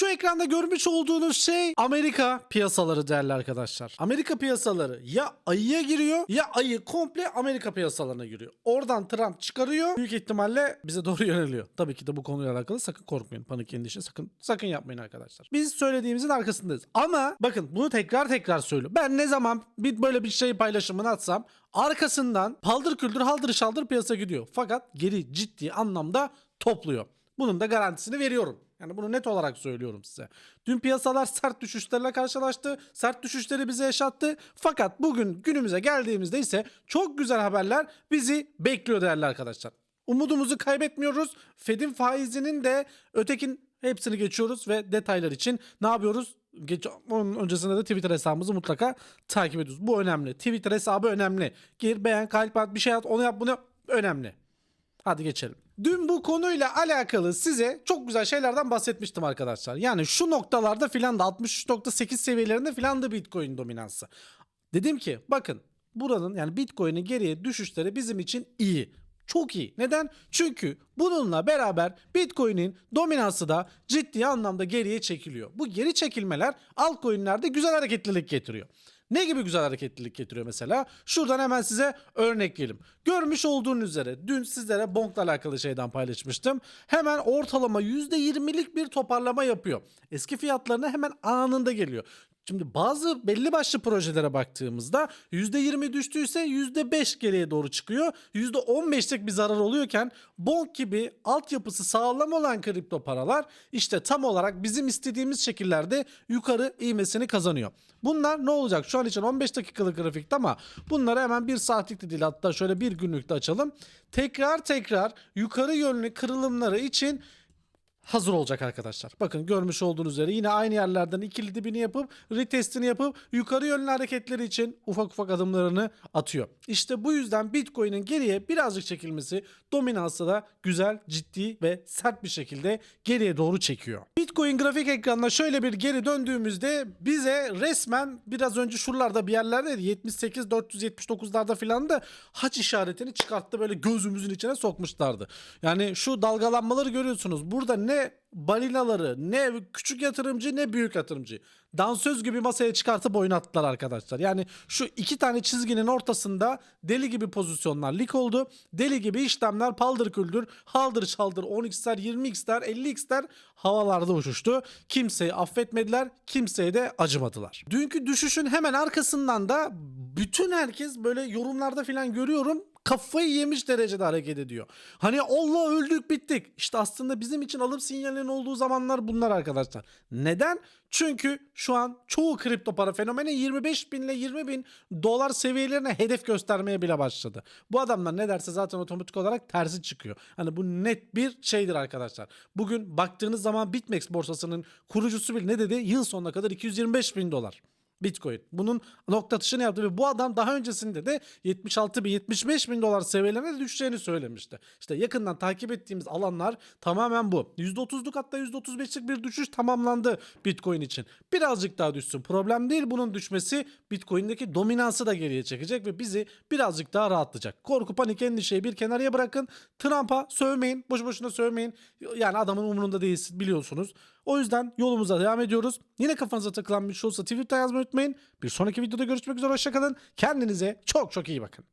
Şu ekranda görmüş olduğunuz şey Amerika piyasaları değerli arkadaşlar. Amerika piyasaları ya ayıya giriyor ya ayı komple Amerika piyasalarına giriyor. Oradan Trump çıkarıyor. Büyük ihtimalle bize doğru yöneliyor. Tabii ki de bu konuyla alakalı sakın korkmayın. Panik endişe sakın sakın yapmayın arkadaşlar. Biz söylediğimizin arkasındayız. Ama bakın bunu tekrar tekrar söylüyorum. Ben ne zaman bir böyle bir şey paylaşımını atsam arkasından paldır küldür haldır şaldır piyasa gidiyor. Fakat geri ciddi anlamda topluyor. Bunun da garantisini veriyorum. Yani bunu net olarak söylüyorum size. Dün piyasalar sert düşüşlerle karşılaştı. Sert düşüşleri bize yaşattı. Fakat bugün günümüze geldiğimizde ise çok güzel haberler bizi bekliyor değerli arkadaşlar. Umudumuzu kaybetmiyoruz. Fed'in faizinin de ötekin hepsini geçiyoruz ve detaylar için ne yapıyoruz? Geç, onun öncesinde de Twitter hesabımızı mutlaka takip ediyoruz. Bu önemli. Twitter hesabı önemli. Gir beğen kalp at bir şey at onu yap bunu yap. önemli. Hadi geçelim. Dün bu konuyla alakalı size çok güzel şeylerden bahsetmiştim arkadaşlar. Yani şu noktalarda filan da 63.8 seviyelerinde filan da Bitcoin dominansı. Dedim ki bakın buranın yani Bitcoin'in geriye düşüşleri bizim için iyi. Çok iyi. Neden? Çünkü bununla beraber Bitcoin'in dominansı da ciddi anlamda geriye çekiliyor. Bu geri çekilmeler altcoin'lerde güzel hareketlilik getiriyor. Ne gibi güzel hareketlilik getiriyor mesela? Şuradan hemen size örnek verelim. Görmüş olduğunuz üzere dün sizlere Bonk'la alakalı şeyden paylaşmıştım. Hemen ortalama %20'lik bir toparlama yapıyor. Eski fiyatlarına hemen anında geliyor. Şimdi bazı belli başlı projelere baktığımızda %20 düştüyse %5 geriye doğru çıkıyor. %15'lik bir zarar oluyorken Bonk gibi altyapısı sağlam olan kripto paralar işte tam olarak bizim istediğimiz şekillerde yukarı ivmesini kazanıyor. Bunlar ne olacak? Şu an için 15 dakikalık grafikte ama bunları hemen bir saatlik de değil hatta şöyle bir günlük de açalım. Tekrar tekrar yukarı yönlü kırılımları için hazır olacak arkadaşlar. Bakın görmüş olduğunuz üzere yine aynı yerlerden ikili dibini yapıp retestini yapıp yukarı yönlü hareketleri için ufak ufak adımlarını atıyor. İşte bu yüzden Bitcoin'in geriye birazcık çekilmesi dominansı da güzel, ciddi ve sert bir şekilde geriye doğru çekiyor. Bitcoin grafik ekranına şöyle bir geri döndüğümüzde bize resmen biraz önce şuralarda bir yerlerde 78 479'larda filan da haç işaretini çıkarttı böyle gözümüzün içine sokmuşlardı. Yani şu dalgalanmaları görüyorsunuz. Burada ne balinaları ne küçük yatırımcı ne büyük yatırımcı dansöz gibi masaya çıkartıp oynattılar arkadaşlar. Yani şu iki tane çizginin ortasında deli gibi pozisyonlar lik oldu. Deli gibi işlemler paldır küldür haldır çaldır 10x'ler 20x'ler 50x'ler havalarda uçuştu. Kimseyi affetmediler kimseye de acımadılar. Dünkü düşüşün hemen arkasından da bütün herkes böyle yorumlarda falan görüyorum kafayı yemiş derecede hareket ediyor. Hani Allah öldük bittik. İşte aslında bizim için alım sinyalinin olduğu zamanlar bunlar arkadaşlar. Neden? Çünkü şu an çoğu kripto para fenomeni 25 bin ile 20 bin dolar seviyelerine hedef göstermeye bile başladı. Bu adamlar ne derse zaten otomatik olarak tersi çıkıyor. Hani bu net bir şeydir arkadaşlar. Bugün baktığınız zaman Bitmex borsasının kurucusu bile ne dedi? Yıl sonuna kadar 225 bin dolar. Bitcoin. Bunun nokta atışını yaptı ve bu adam daha öncesinde de 76 bin 75 bin dolar seviyelerine düşeceğini söylemişti. İşte yakından takip ettiğimiz alanlar tamamen bu. %30'luk hatta %35'lik bir düşüş tamamlandı Bitcoin için. Birazcık daha düşsün. Problem değil bunun düşmesi Bitcoin'deki dominansı da geriye çekecek ve bizi birazcık daha rahatlayacak. Korku, panik, endişeyi bir kenarıya bırakın. Trump'a sövmeyin. Boş boşuna sövmeyin. Yani adamın umurunda değilsin biliyorsunuz. O yüzden yolumuza devam ediyoruz. Yine kafanıza takılan bir şey olsa Twitter'da yazmayı unutmayın. Bir sonraki videoda görüşmek üzere. Hoşçakalın. Kendinize çok çok iyi bakın.